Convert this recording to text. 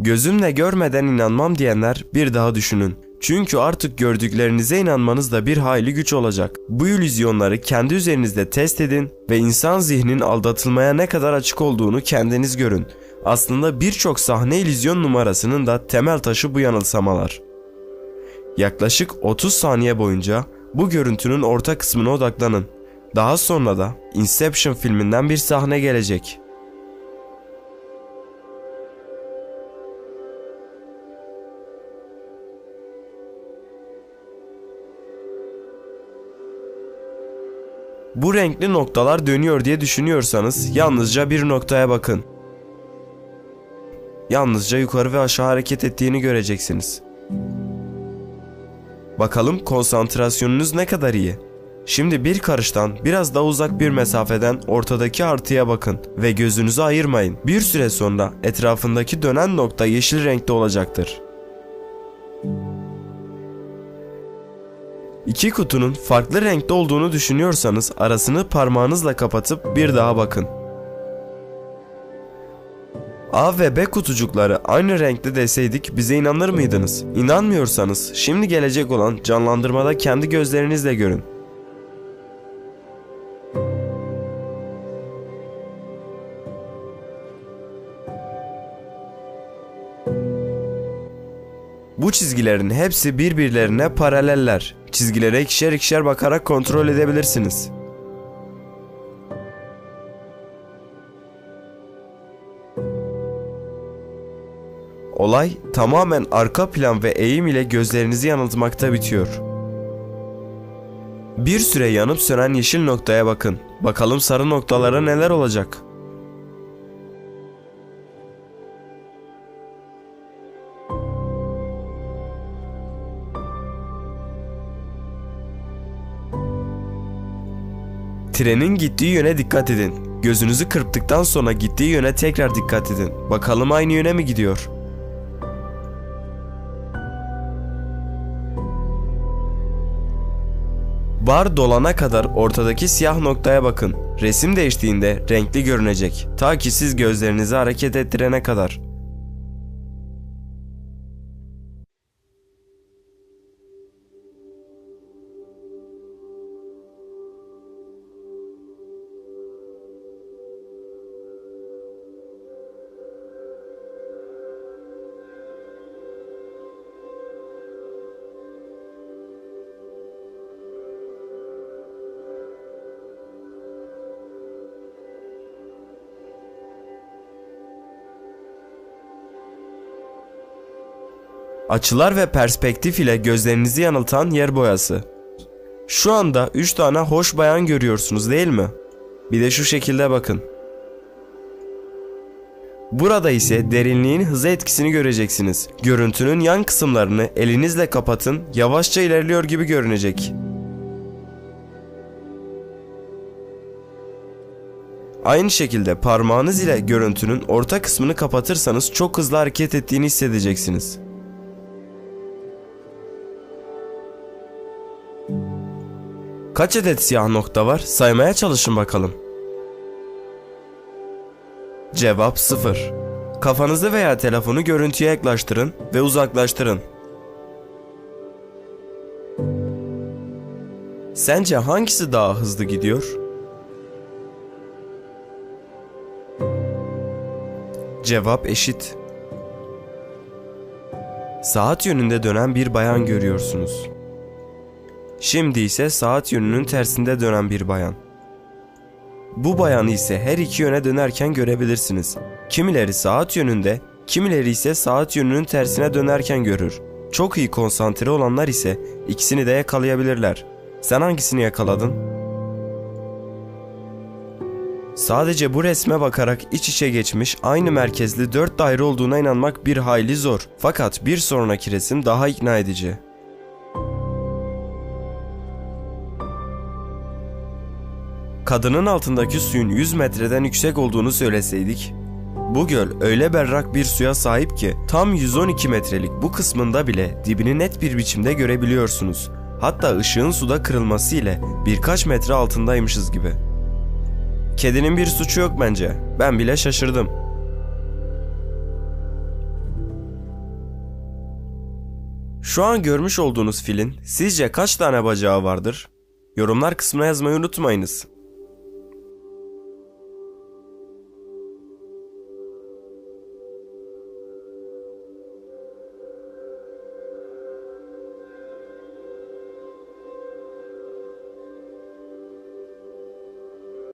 Gözümle görmeden inanmam diyenler bir daha düşünün. Çünkü artık gördüklerinize inanmanız da bir hayli güç olacak. Bu illüzyonları kendi üzerinizde test edin ve insan zihninin aldatılmaya ne kadar açık olduğunu kendiniz görün. Aslında birçok sahne illüzyon numarasının da temel taşı bu yanılsamalar. Yaklaşık 30 saniye boyunca bu görüntünün orta kısmına odaklanın. Daha sonra da Inception filminden bir sahne gelecek. Bu renkli noktalar dönüyor diye düşünüyorsanız yalnızca bir noktaya bakın. Yalnızca yukarı ve aşağı hareket ettiğini göreceksiniz. Bakalım konsantrasyonunuz ne kadar iyi. Şimdi bir karıştan biraz daha uzak bir mesafeden ortadaki artıya bakın ve gözünüzü ayırmayın. Bir süre sonra etrafındaki dönen nokta yeşil renkte olacaktır. İki kutunun farklı renkte olduğunu düşünüyorsanız arasını parmağınızla kapatıp bir daha bakın. A ve B kutucukları aynı renkte deseydik bize inanır mıydınız? İnanmıyorsanız şimdi gelecek olan canlandırmada kendi gözlerinizle görün. Bu çizgilerin hepsi birbirlerine paraleller. Çizgilere ikişer ikişer bakarak kontrol edebilirsiniz. Olay tamamen arka plan ve eğim ile gözlerinizi yanıltmakta bitiyor. Bir süre yanıp sönen yeşil noktaya bakın. Bakalım sarı noktalara neler olacak. Trenin gittiği yöne dikkat edin. Gözünüzü kırptıktan sonra gittiği yöne tekrar dikkat edin. Bakalım aynı yöne mi gidiyor? Bar dolana kadar ortadaki siyah noktaya bakın. Resim değiştiğinde renkli görünecek. Ta ki siz gözlerinizi hareket ettirene kadar. Açılar ve perspektif ile gözlerinizi yanıltan yer boyası. Şu anda 3 tane hoş bayan görüyorsunuz değil mi? Bir de şu şekilde bakın. Burada ise derinliğin hızı etkisini göreceksiniz. Görüntünün yan kısımlarını elinizle kapatın, yavaşça ilerliyor gibi görünecek. Aynı şekilde parmağınız ile görüntünün orta kısmını kapatırsanız çok hızlı hareket ettiğini hissedeceksiniz. Kaç adet siyah nokta var? Saymaya çalışın bakalım. Cevap 0. Kafanızı veya telefonu görüntüye yaklaştırın ve uzaklaştırın. Sence hangisi daha hızlı gidiyor? Cevap eşit. Saat yönünde dönen bir bayan görüyorsunuz. Şimdi ise saat yönünün tersinde dönen bir bayan. Bu bayanı ise her iki yöne dönerken görebilirsiniz. Kimileri saat yönünde, kimileri ise saat yönünün tersine dönerken görür. Çok iyi konsantre olanlar ise ikisini de yakalayabilirler. Sen hangisini yakaladın? Sadece bu resme bakarak iç içe geçmiş aynı merkezli dört daire olduğuna inanmak bir hayli zor. Fakat bir sonraki resim daha ikna edici. Kadının altındaki suyun 100 metreden yüksek olduğunu söyleseydik, bu göl öyle berrak bir suya sahip ki tam 112 metrelik bu kısmında bile dibini net bir biçimde görebiliyorsunuz. Hatta ışığın suda kırılması ile birkaç metre altındaymışız gibi. Kedinin bir suçu yok bence. Ben bile şaşırdım. Şu an görmüş olduğunuz filin sizce kaç tane bacağı vardır? Yorumlar kısmına yazmayı unutmayınız.